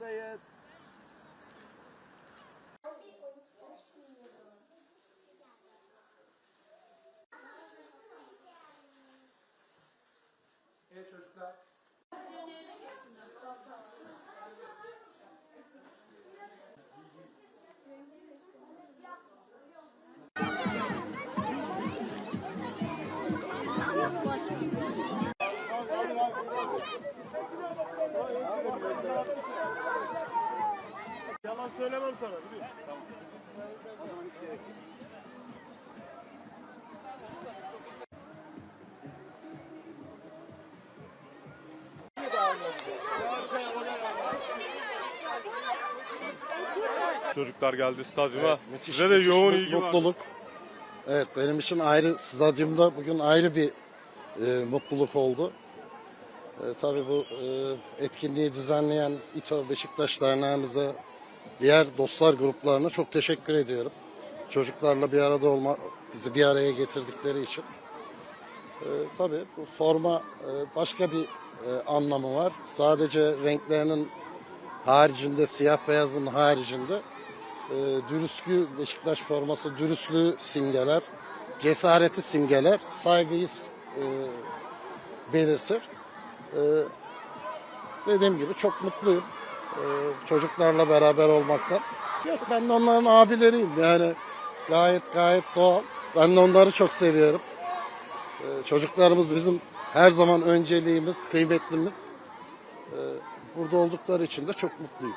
Buradayız. Evet çocuklar. Hadi hadi hadi söylemem sana biliyorsun. Çocuklar geldi stadyuma. Müthiş, Size de müthiş yoğun ilgi var. mutluluk. Evet benim için ayrı stadyumda bugün ayrı bir e, mutluluk oldu. E, tabii bu e, etkinliği düzenleyen İTO Beşiktaş Derneğimize, diğer dostlar gruplarına çok teşekkür ediyorum. Çocuklarla bir arada olma, bizi bir araya getirdikleri için. E, tabii bu forma e, başka bir e, anlamı var. Sadece renklerinin haricinde, siyah beyazın haricinde e, dürüstlüğü, Beşiktaş forması dürüstlüğü simgeler, cesareti simgeler, saygıyı e, belirtir. E, dediğim gibi çok mutluyum çocuklarla beraber olmaktan. Yok ben de onların abileriyim yani gayet gayet doğal. Ben de onları çok seviyorum. E, çocuklarımız bizim her zaman önceliğimiz, kıymetlimiz. E, burada oldukları için de çok mutluyum.